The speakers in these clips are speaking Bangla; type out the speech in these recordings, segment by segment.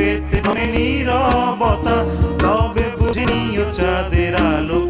কাপেতে জমে নীরবতা তবে বুঝে নিও চাঁদের আলো।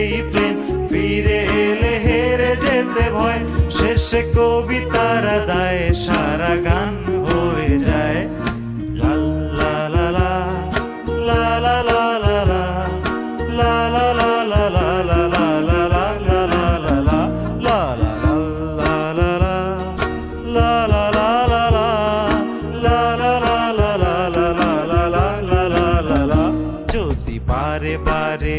সেই প্রেম ফিরে এলে হেরে যেতে ভয় শেষে কবিতারা দায় সারা গান হয়ে যায় যদি বারে বারে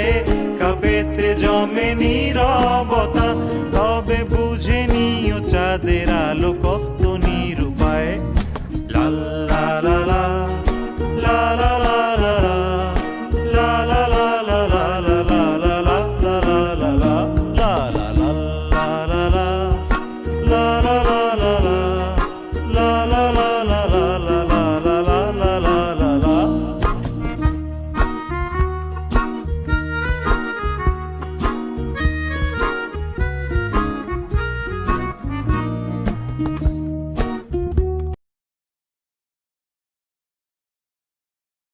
গায়ে কাপেতে